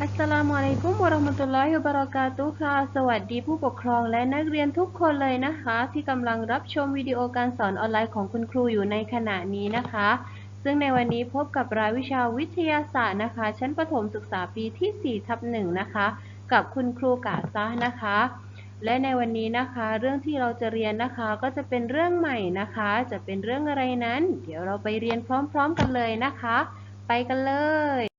อัสสลามุอะลัยกุมวะเราะห์มะตุลลอฮิวะบะเราะกาตุฮ์ค่ะ สวัสดีผู้ปกครองและนักเรียนทุกคนเลยนะคะ ที่กำลังรับชมวิดีโอการสอนออนไลน์ของคุณครูอยู่ในขณะนี้นะคะ ซึ่งในวันนี้พบกับรายวิชาวิทยาศาสตร์นะคะ ชั้นประถมศึกษาปีที่4ทับ1นะคะ กับคุณครูกาซะนะคะ และในวันนี้นะคะ เรื่องที่เราจะเรียนนะคะก็จะเป็นเรื่องใหม่นะคะ จะเป็นเรื่องอะไรนั้น เดี๋ยวเราไปเรียนพร้อม ๆ กันเลยนะคะ ไปกันเลย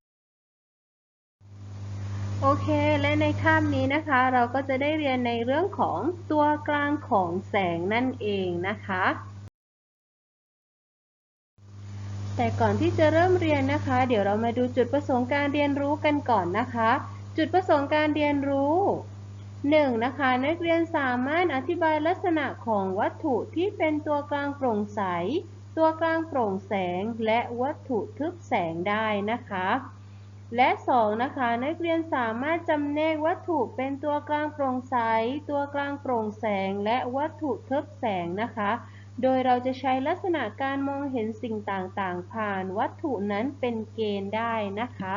โอเค และในคาบนี้นะคะ เราก็จะได้เรียนในเรื่องของตัวกลางของแสงนั่นเองนะคะ แต่ก่อนที่จะเริ่มเรียนนะคะ เดี๋ยวเรามาดูจุดประสงค์การเรียนรู้กันก่อนนะคะ จุดประสงค์การเรียนรู้ 1. นะคะ นักเรียนสามารถอธิบายลักษณะของวัตถุที่เป็นตัวกลางโปร่งใส ตัวกลางโปร่งแสง และวัตถุทึบแสงได้นะคะ และ 2. นะคะ นักเรียนสามารถจำแนกวัตถุเป็นตัวกลางโปร่งใส ตัวกลางโปร่งแสง และวัตถุทึบแสงนะคะ โดยเราจะใช้ลักษณะการมองเห็นสิ่งต่างๆ ผ่านวัตถุนั้นเป็นเกณฑ์ได้นะคะ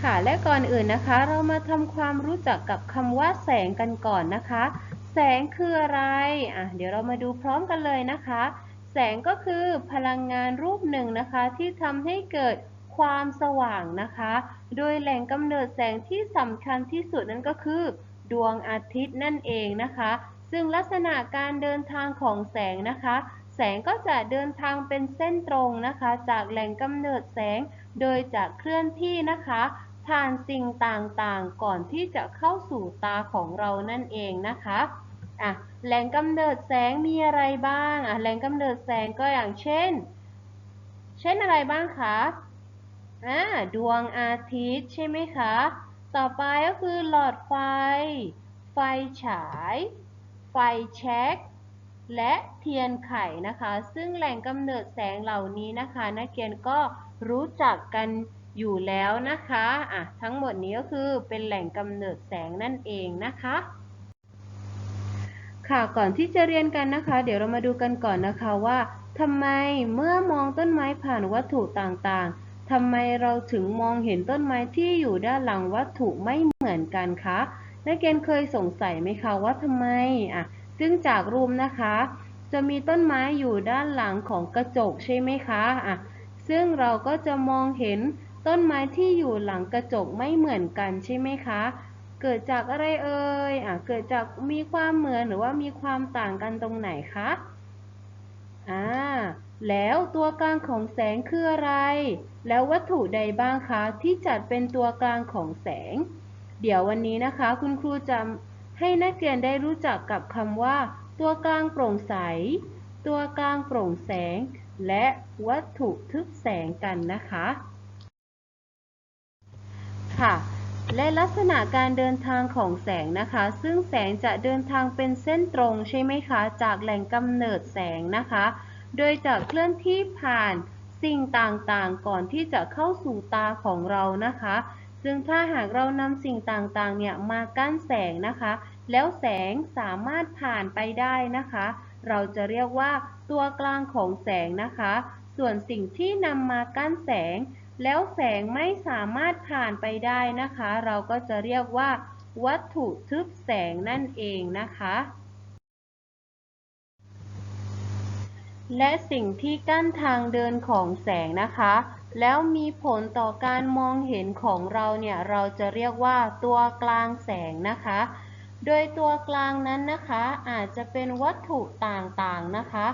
ค่ะ และก่อนอื่นนะคะ เรามาทำความรู้จักกับคำว่าแสงกันก่อนนะคะ แสงคืออะไร อะ เดี๋ยวเรามาดูพร้อมกันเลยนะคะ แสงก็คือพลังงานรูปหนึ่งนะคะที่ทำให้เกิดความสว่างนะคะ โดยแหล่งกำเนิดแสงที่สำคัญที่สุดนั่นก็คือ ดวงอาทิตย์นั่นเองนะคะ ซึ่งลักษณะการเดินทางของแสงนะคะ แสงก็จะเดินทางเป็นเส้นตรงนะคะ จากแหล่งกำเนิดแสง โดยจะเคลื่อนที่นะคะ ผ่านสิ่งต่างๆ ก่อนที่จะเข้าสู่ตาของเรานั่นเองนะคะ อะแหล่งกำเนิดแสงมีอะไรบ้างอะแหล่งกำเนิดแสงก็อย่างเช่น เช่นอะไรบ้างคะอ่าดวงอาทิตย์ใช่ไหมคะ ต่อไปก็คือหลอดไฟ ไฟฉาย ไฟแช็กและเทียนไขนะคะ ซึ่งแหล่งกำเนิดแสงเหล่านี้นะคะ นักเรียนก็รู้จักกันอยู่แล้วนะคะอะทั้งหมดนี้ก็คือเป็นแหล่งกำเนิดแสงนั่นเองนะคะ ค่ะก่อนที่จะเรียนกันนะคะ เดี๋ยวเรามาดูกันก่อนนะคะว่าทำไมเมื่อมองต้นไม้ผ่านวัตถุต่างๆทำไมเราถึงมองเห็นต้นไม้ที่อยู่ด้านหลังวัตถุไม่เหมือนกันคะนักเรียนเคยสงสัยไหมคะว่าทำไมอะซึ่งจากรูปนะคะ จะมีต้นไม้อยู่ด้านหลังของกระจกใช่ไหมคะอะซึ่งเราก็จะมองเห็นต้นไม้ที่อยู่หลังกระจกไม่เหมือนกันใช่ไหมคะ เกิดจากอะไรเอ่ยอะเกิดจากมีความเหมือนหรือว่ามีความต่างกันตรงไหนคะอ่าแล้วตัวกลางของแสงคืออะไร แล้ววัตถุใดบ้างคะที่จัดเป็นตัวกลางของแสง เดี๋ยววันนี้นะคะ คุณครูจะให้นักเรียนได้รู้จักกับคำว่า ตัวกลางโปร่งใส ตัวกลางโปร่งแสง และวัตถุทึบแสงกันนะคะ ค่ะ และลักษณะการเดินทางของแสงนะคะ ซึ่งแสงจะเดินทางเป็นเส้นตรงใช่ไหมคะ จากแหล่งกำเนิดแสงนะคะ โดยจะเคลื่อนที่ผ่านสิ่งต่างๆ ก่อนที่จะเข้าสู่ตาของเรานะคะ ซึ่งถ้าหากเรานำสิ่งต่างๆ เนี่ยมากั้นแสงนะคะ แล้วแสงสามารถผ่านไปได้นะคะ เราจะเรียกว่าตัวกลางของแสงนะคะ ส่วนสิ่งที่นำมากั้นแสง แล้วแสงไม่สามารถผ่านไปได้นะคะ เราก็จะเรียกว่า วัตถุทึบแสงนั่นเองนะคะ และสิ่งที่กั้นทางเดินของแสงนะคะ แล้วมีผลต่อการมองเห็นของเราเนี่ย เราจะเรียกว่าตัวกลางแสงนะคะ โดยตัวกลางนั้นนะคะ อาจจะเป็นวัตถุต่างๆนะคะ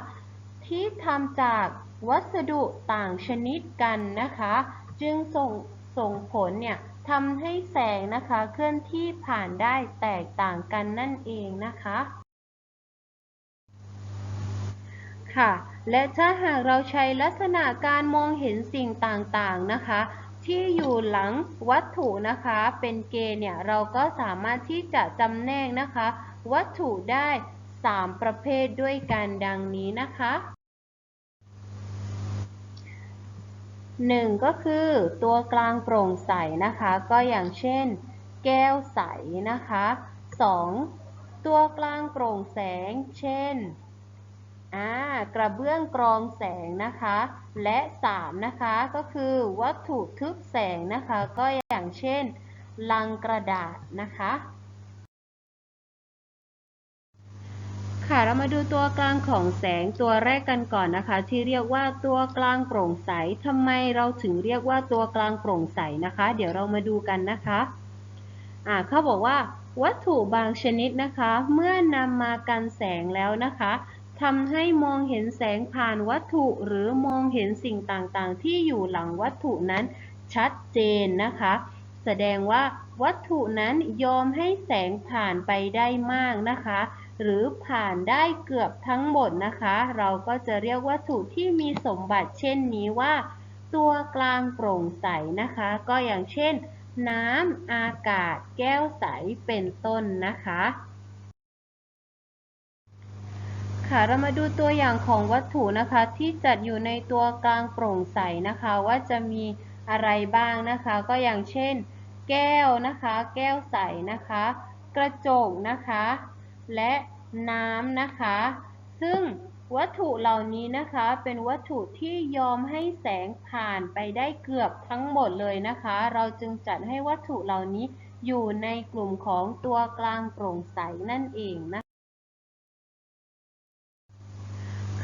ที่ทำจาก วัสดุต่างชนิดกันนะคะ จึงส่งส่งผลเนี่ยทำให้แสงนะคะเคลื่อนที่ผ่านได้แตกต่างกันนั่นเองนะคะค่ะและถ้าหากเราใช้ลักษณะการมองเห็นสิ่งต่างๆนะคะ ที่อยู่หลังวัตถุนะคะ เป็นเกณฑ์เนี่ยเราก็สามารถที่จะจำแนกนะคะ วัตถุได้ 3 ประเภทด้วยกันดังนี้นะคะ หนึ่งก็คือตัวกลางโปร่งใสนะคะ ก็อย่างเช่น แก้วใสนะคะสองตัวกลางโปร่งแสง เช่นอ่ากระเบื้องกรองแสงนะคะ และ3นะคะก็คือวัตถุทึบแสงนะคะ ก็อย่างเช่น ลังกระดาษนะคะ ค่ะเรามาดูตัวกลางของแสงตัวแรกกันก่อนนะคะ ที่เรียกว่าตัวกลางโปร่งใสทำไมเราถึงเรียกว่าตัวกลางโปร่งใสนะคะ เดี๋ยวเรามาดูกันนะคะอ่าเขาบอกว่าวัตถุบางชนิดนะคะ เมื่อนำมากันแสงแล้วนะคะทำให้มองเห็นแสงผ่านวัตถุหรือมองเห็นสิ่งต่างๆ ที่อยู่หลังวัตถุนั้นชัดเจนนะคะ แสดงว่าวัตถุนั้นยอมให้แสงผ่านไปได้มากนะคะ หรือผ่านได้เกือบทั้งหมดนะคะ เราก็จะเรียกวัตถุที่มีสมบัติเช่นนี้ว่า ตัวกลางโปร่งใสนะคะ ก็อย่างเช่น น้ำอากาศ แก้วใสเป็นต้นนะคะ ค่ะเรามาดูตัวอย่างของวัตถุนะคะ ที่จัดอยู่ในตัวกลางโปร่งใสนะคะ ว่าจะมีอะไรบ้างนะคะ ก็อย่างเช่น แก้วนะคะ แก้วใสนะคะ กระจกนะคะ และน้ำนะคะ ซึ่งวัตถุเหล่านี้นะคะเป็นวัตถุที่ยอมให้แสงผ่านไปได้เกือบทั้งหมดเลยนะคะ เราจึงจัดให้วัตถุเหล่านี้อยู่ในกลุ่มของตัวกลางโปร่งใสนั่นเองนะคะ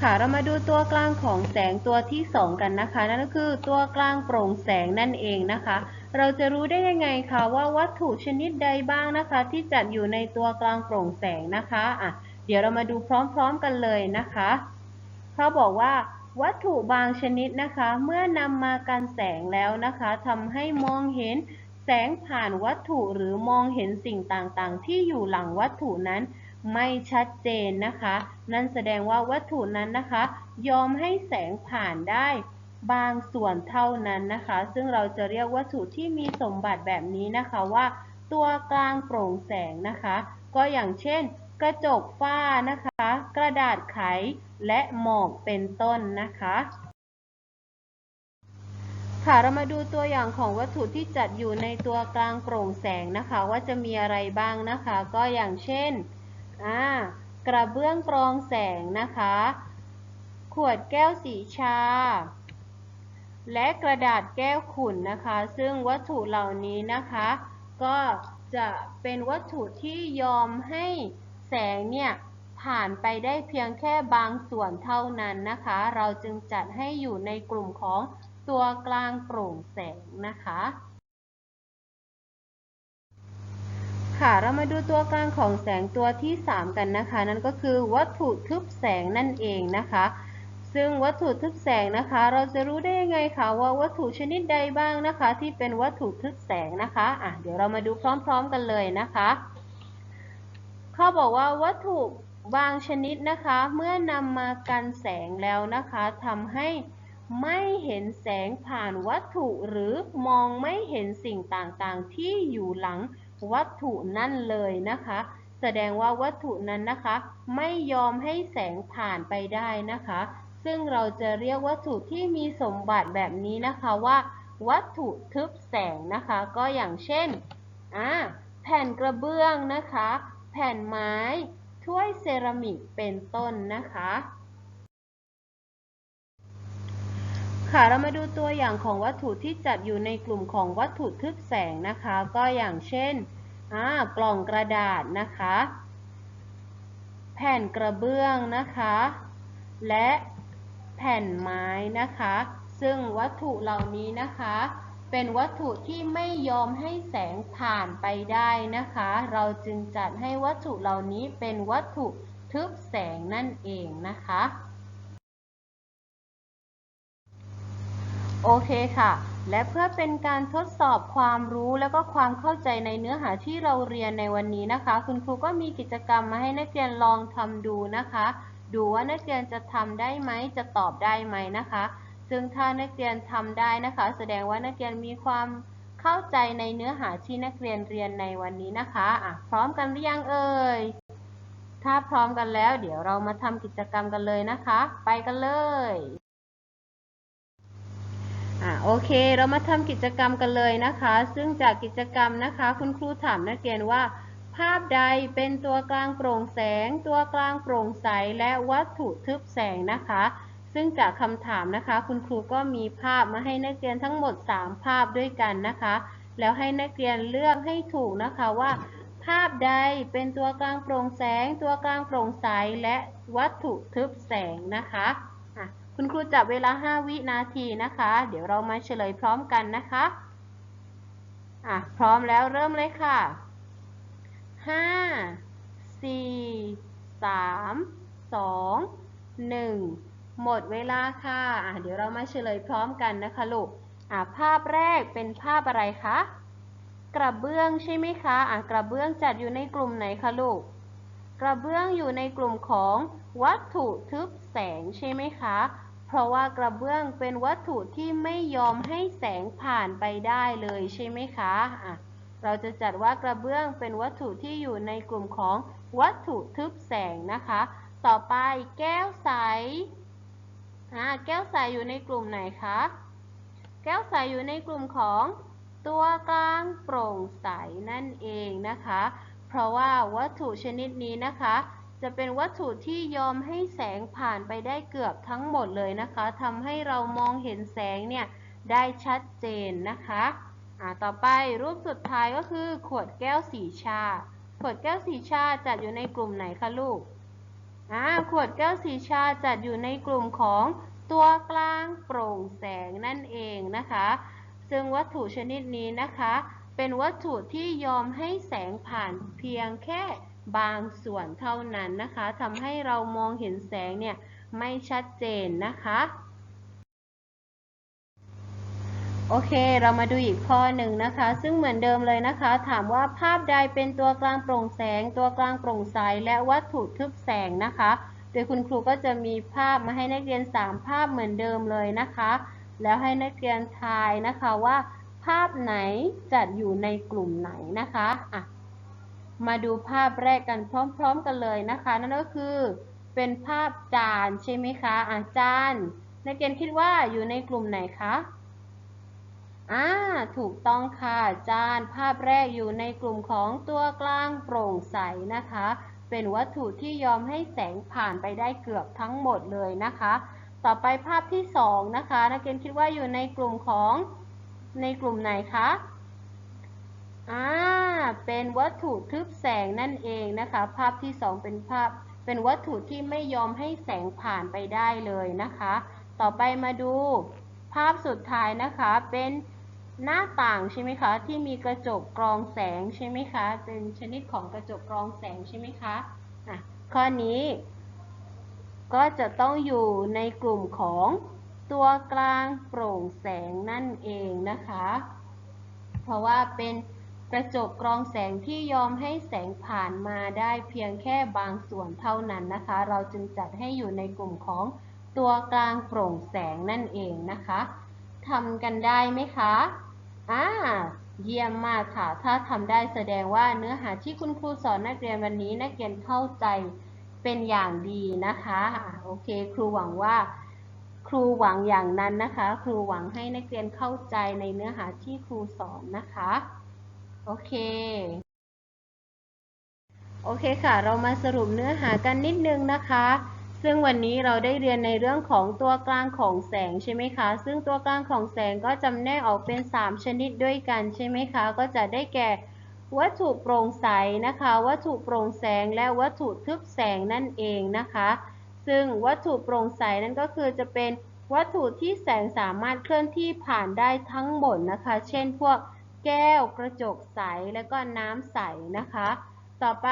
ค่ะเรามาดูตัวกลางของแสงตัวที่ 2 กันนะคะ นั่นก็คือตัวกลางโปร่งแสงนั่นเองนะคะ เราจะรู้ได้ยังไงคะว่าวัตถุชนิดใดบ้างนะคะ ที่จัดอยู่ในตัวกลางโปร่งแสงนะคะอะเดี๋ยวเรามาดูพร้อมๆกันเลยนะคะเขาบอกว่าวัตถุบางชนิดนะคะ เมื่อนำมากันแสงแล้วนะคะทำให้มองเห็นแสงผ่านวัตถุหรือมองเห็นสิ่งต่างๆ ที่อยู่หลังวัตถุนั้นไม่ชัดเจนนะคะ นั่นแสดงว่าวัตถุนั้นนะคะ ยอมให้แสงผ่านได้ บางส่วนเท่านั้นนะคะ ซึ่งเราจะเรียกวัตถุที่มีสมบัติแบบนี้นะคะว่า ตัวกลางโปร่งแสงนะคะ ก็อย่างเช่น กระจกฝ้านะคะ กระดาษไขและหมอกเป็นต้นนะคะค่ะเรามาดูตัวอย่างของวัตถุที่จัดอยู่ในตัวกลางโปร่งแสงนะคะ ว่าจะมีอะไรบ้างนะคะ ก็อย่างเช่นอ่ากระเบื้องกรองแสงนะคะ ขวดแก้วสีชา และกระดาษแก้วขุ่นนะคะ ซึ่งวัตถุเหล่านี้นะคะ ก็จะเป็นวัตถุที่ยอมให้แสงเนี่ยผ่านไปได้เพียงแค่บางส่วนเท่านั้นนะคะ เราจึงจัดให้อยู่ในกลุ่มของตัวกลางโปร่งแสงนะคะ ค่ะเรามาดูตัวกลางของแสงตัวที่ 3 กันนะคะ นั่นก็คือวัตถุทึบแสงนั่นเองนะคะ ซึ่งวัตถุทึบแสงนะคะ เราจะรู้ได้ยังไงคะว่าวัตถุชนิดใดบ้างนะคะ ที่เป็นวัตถุทึบแสงนะคะอะเดี๋ยวเรามาดูพร้อมๆกันเลยนะคะเขาบอกว่าวัตถุบางชนิดนะคะ เมื่อนำมากันแสงแล้วนะคะทำให้ไม่เห็นแสงผ่านวัตถุหรือมองไม่เห็นสิ่งต่างๆ ที่อยู่หลังวัตถุนั่นเลยนะคะ แสดงว่าวัตถุนั้นนะคะ ไม่ยอมให้แสงผ่านไปได้นะคะ ซึ่งเราจะเรียกวัตถุที่มีสมบัติแบบนี้นะคะว่า วัตถุทึบแสงนะคะ ก็อย่างเช่นอ่าแผ่นกระเบื้องนะคะ แผ่นไม้ ถ้วยเซรามิกเป็นต้นนะคะ ค่ะเรามาดูตัวอย่างของวัตถุที่จัดอยู่ในกลุ่มของวัตถุทึบแสงนะคะ ก็อย่างเช่นกล่องกระดาษนะคะ แผ่นกระเบื้องนะคะ และ แผ่นไม้นะคะ ซึ่งวัตถุเหล่านี้นะคะ เป็นวัตถุที่ไม่ยอมให้แสงผ่านไปได้นะคะ เราจึงจัดให้วัตถุเหล่านี้เป็นวัตถุทึบแสงนั่นเองนะคะ โอเคค่ะ และเพื่อเป็นการทดสอบความรู้แล้วก็ความเข้าใจในเนื้อหาที่เราเรียนในวันนี้นะคะ คุณครูก็มีกิจกรรมมาให้นักเรียนลองทำดูนะคะ ดูว่านักเรียนจะทำได้ไหมจะตอบได้ไหมนะคะ ซึ่งถ้านักเรียนทำได้นะคะ แสดงว่านักเรียนมีความเข้าใจในเนื้อหาที่นักเรียนเรียนในวันนี้นะคะอะพร้อมกันหรือยังเอ่ยถ้าพร้อมกันแล้ว เดี๋ยวเรามาทำกิจกรรมกันเลยนะคะ ไปกันเลยอ่าโอเค เรามาทำกิจกรรมกันเลยนะคะ ซึ่งจากกิจกรรมนะคะ คุณครูถามนักเรียนว่า ภาพใดเป็นตัวกลางโปร่งแสง ตัวกลางโปร่งใส และวัตถุทึบแสงนะคะ ซึ่งจากคำถามนะคะ คุณครูก็มีภาพมาให้นักเรียนทั้งหมด 3 ภาพด้วยกันนะคะ แล้วให้นักเรียนเลือกให้ถูกนะคะว่า ภาพใดเป็นตัวกลางโปร่งแสง ตัวกลางโปร่งใส และวัตถุทึบแสงนะคะะคุณครูจับเวลา 5 วินาทีนะคะ เดี๋ยวเรามาเฉลยพร้อมกันนะคะอะพร้อมแล้วเริ่มเลยค่ะ ห้าสี่สามสองหนึ่งหมดเวลาค่ะอะ เดี๋ยวเรามาเฉลยพร้อมกันนะคะลูกอะภาพแรกเป็นภาพอะไรคะ กระเบื้องใช่ไหมคะอะกระเบื้องจัดอยู่ในกลุ่มไหนคะลูก กระเบื้องอยู่ในกลุ่มของวัตถุทึบแสงใช่ไหมคะ เพราะว่ากระเบื้องเป็นวัตถุที่ไม่ยอมให้แสงผ่านไปได้เลยใช่ไหมคะอะ เราจะจัดว่ากระเบื้องเป็นวัตถุที่อยู่ในกลุ่มของวัตถุทึบแสงนะคะ ต่อไปแก้วใสอ่าแก้วใสอยู่ในกลุ่มไหนคะ แก้วใสอยู่ในกลุ่มของตัวกลางโปร่งใสนั่นเองนะคะ เพราะว่าวัตถุชนิดนี้นะคะ จะเป็นวัตถุที่ยอมให้แสงผ่านไปได้เกือบทั้งหมดเลยนะคะทำให้เรามองเห็นแสงเนี่ยได้ชัดเจนนะคะ อ่าต่อไปรูปสุดท้ายก็คือ ขวดแก้วสีชา ขวดแก้วสีชาจัดอยู่ในกลุ่มไหนคะลูกอ่าขวดแก้วสีชาจัดอยู่ในกลุ่มของตัวกลางโปร่งแสงนั่นเองนะคะ ซึ่งวัตถุชนิดนี้นะคะ เป็นวัตถุที่ยอมให้แสงผ่านเพียงแค่บางส่วนเท่านั้นนะคะทำให้เรามองเห็นแสงเนี่ยไม่ชัดเจนนะคะ โอเค เรามาดูอีกข้อหนึ่งนะคะ ซึ่งเหมือนเดิมเลยนะคะ ถามว่าภาพใดเป็นตัวกลางโปร่งแสง ตัวกลางโปร่งใส และวัตถุทึบแสงนะคะ โดยคุณครูก็จะมีภาพมาให้นักเรียน 3 ภาพเหมือนเดิมเลยนะคะ แล้วให้นักเรียนทายนะคะว่า ภาพไหนจัดอยู่ในกลุ่มไหนนะคะอะมาดูภาพแรกกันพร้อม ๆ กันเลยนะคะ นั่นก็คือเป็นภาพจานใช่ไหมคะอะจานนักเรียนคิดว่าอยู่ในกลุ่มไหนคะ อ่าถูกต้องค่ะจานภาพแรกอยู่ในกลุ่มของตัวกลางโปร่งใสนะคะ เป็นวัตถุที่ยอมให้แสงผ่านไปได้เกือบทั้งหมดเลยนะคะ ต่อไปภาพที่สองนะคะนักเรียนคิดว่าอยู่ในกลุ่มของในกลุ่มไหนคะอ่าเป็นวัตถุทึบแสงนั่นเองนะคะ ภาพที่สองเป็นภาพเป็นวัตถุที่ไม่ยอมให้แสงผ่านไปได้เลยนะคะ ต่อไปมาดู ภาพสุดท้ายนะคะเป็น หน้าต่างใช่ไหมคะ ที่มีกระจกกรองแสงใช่ไหมคะ เป็นชนิดของกระจกกรองแสงใช่ไหมคะอะข้อนี้ก็จะต้องอยู่ในกลุ่มของตัวกลางโปร่งแสงนั่นเองนะคะ เพราะว่าเป็นกระจกกรองแสงที่ยอมให้แสงผ่านมาได้เพียงแค่บางส่วนเท่านั้นนะคะ เราจึงจัดให้อยู่ในกลุ่มของตัวกลางโปร่งแสงนั่นเองนะคะ ทำกันได้ไหมคะอ่าเยี่ยมมากค่ะ ถ้าทำได้แสดงว่าเนื้อหาที่คุณครูสอนนักเรียนวันนี้นักเรียนเข้าใจเป็นอย่างดีนะคะ โอเค ครูหวังว่า ครูหวังอย่างนั้นนะคะ ครูหวังให้นักเรียนเข้าใจในเนื้อหาที่ครูสอนนะคะ โอเค โอเคค่ะ เรามาสรุปเนื้อหากันนิดนึงนะคะ ซึ่งวันนี้เราได้เรียนในเรื่องของตัวกลางของแสงใช่ไหมคะ ซึ่งตัวกลางของแสงก็จำแนกออกเป็น 3 ชนิดด้วยกันใช่ไหมคะ ก็จะได้แก่ วัตถุโปร่งใสนะคะ วัตถุโปร่งแสงและวัตถุทึบแสงนั่นเองนะคะ ซึ่งวัตถุโปร่งใสนั่นก็คือจะเป็นวัตถุที่แสงสามารถเคลื่อนที่ผ่านได้ทั้งหมดนะคะ เช่น พวกแก้วกระจกใสและก็น้ำใสนะคะ ต่อไป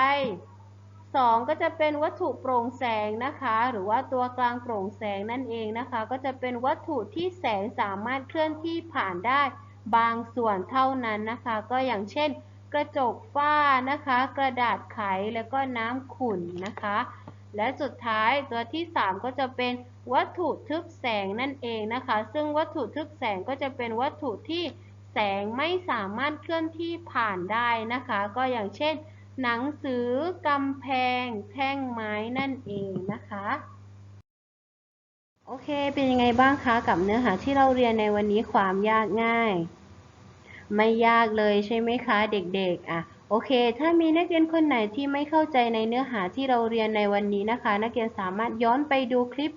2 ก็จะเป็นวัตถุโปร่งแสงนะคะ หรือว่าตัวกลางโปร่งแสงนั่นเองนะคะ ก็จะเป็นวัตถุที่แสงสามารถเคลื่อนที่ผ่านได้บางส่วนเท่านั้นนะคะ ก็อย่างเช่น กระจกฝ้านะคะ กระดาษไขแล้วก็น้ำขุ่นนะคะ และสุดท้ายตัวที่ 3 ก็จะเป็นวัตถุทึบแสงนั่นเองนะคะ ซึ่งวัตถุทึบแสงก็จะเป็นวัตถุที่แสงไม่สามารถเคลื่อนที่ผ่านได้นะคะ ก็อย่างเช่น หนังสือกำแพงแท่งไม้นั่นเองนะคะ โอเค เป็นยังไงบ้างคะกับเนื้อหาที่เราเรียนในวันนี้ความยากง่าย ไม่ยากเลยใช่ไหมคะเด็กๆ อะ โอเค ถ้ามีนักเรียนคนไหนที่ไม่เข้าใจในเนื้อหาที่เราเรียนในวันนี้นะคะ นักเรียนสามารถย้อนไปดูคลิป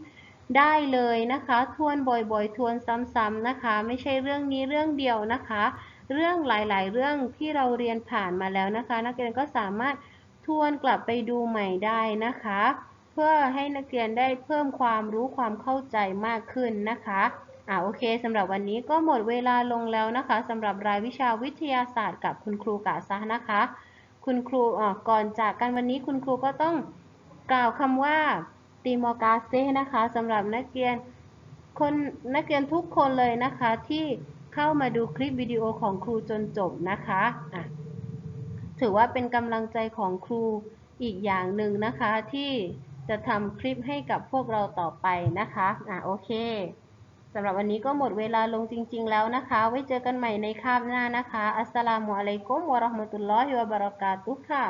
ได้เลยนะคะ ทวนบ่อยๆ ทวนซ้ำๆนะคะ ไม่ใช่เรื่องนี้เรื่องเดียวนะคะ เรื่องหลายๆ เรื่องที่เราเรียนผ่านมาแล้วนะคะ นักเรียนก็สามารถทวนกลับไปดูใหม่ได้นะคะ เพื่อให้นักเรียนได้เพิ่มความรู้ความเข้าใจมากขึ้นนะคะอ่าโอเคสำหรับวันนี้ก็หมดเวลาลงแล้วนะคะสำหรับรายวิชาวิทยาศาสตร์กับคุณครูกาซะนะคะ คุณครูอ่าก่อนจากกันวันนี้คุณครูก็ต้องกล่าวคำว่าติมอกาเซนะคะสำหรับนักเรียนคนนักเรียนทุกคนเลยนะคะที่ เข้ามาดูคลิปวิดีโอของครูจนจบนะคะะถือว่าเป็นกำลังใจของครูอีกอย่างหนึ่งนะคะที่จะทำคลิปให้กับพวกเราต่อไปนะคะอะโอเคสำหรับวันนี้ก็หมดเวลาลงจริง ๆ แล้วนะคะ ไว้เจอกันใหม่ในคาบหน้านะคะ อัสสลามุอะลัยกุมวะราะห์มะตุลลอฮิวะบะเราะกาตุฮ์ค่ะ